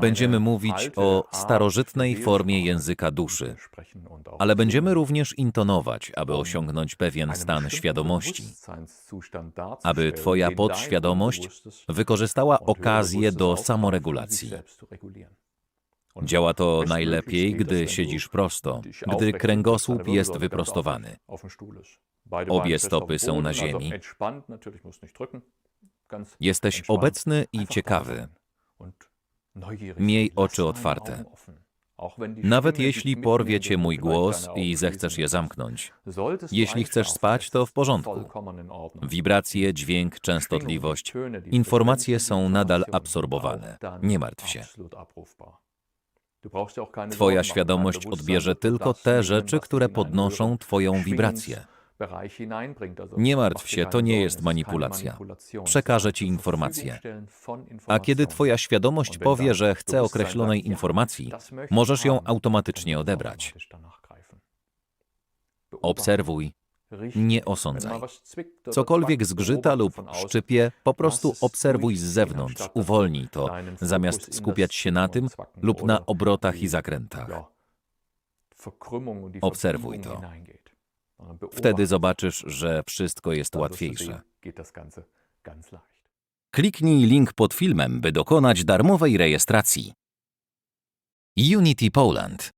Będziemy mówić o starożytnej formie języka duszy, ale będziemy również intonować, aby osiągnąć pewien stan świadomości, aby Twoja podświadomość wykorzystała okazję do samoregulacji. Działa to najlepiej, gdy siedzisz prosto, gdy kręgosłup jest wyprostowany. Obie stopy są na ziemi. Jesteś obecny i ciekawy. Miej oczy otwarte. Nawet jeśli porwie cię mój głos i zechcesz je zamknąć. Jeśli chcesz spać, to w porządku. Wibracje, dźwięk, częstotliwość, informacje są nadal absorbowane. Nie martw się. Twoja świadomość odbierze tylko te rzeczy, które podnoszą Twoją wibrację. Nie martw się, to nie jest manipulacja. Przekażę Ci informację. A kiedy Twoja świadomość powie, że chce określonej informacji, możesz ją automatycznie odebrać. Obserwuj, nie osądzaj. Cokolwiek zgrzyta lub szczypie, po prostu obserwuj z zewnątrz, uwolnij to, zamiast skupiać się na tym lub na obrotach i zakrętach. Obserwuj to. Wtedy zobaczysz, że wszystko jest łatwiejsze. Kliknij link pod filmem, by dokonać darmowej rejestracji. Unity Poland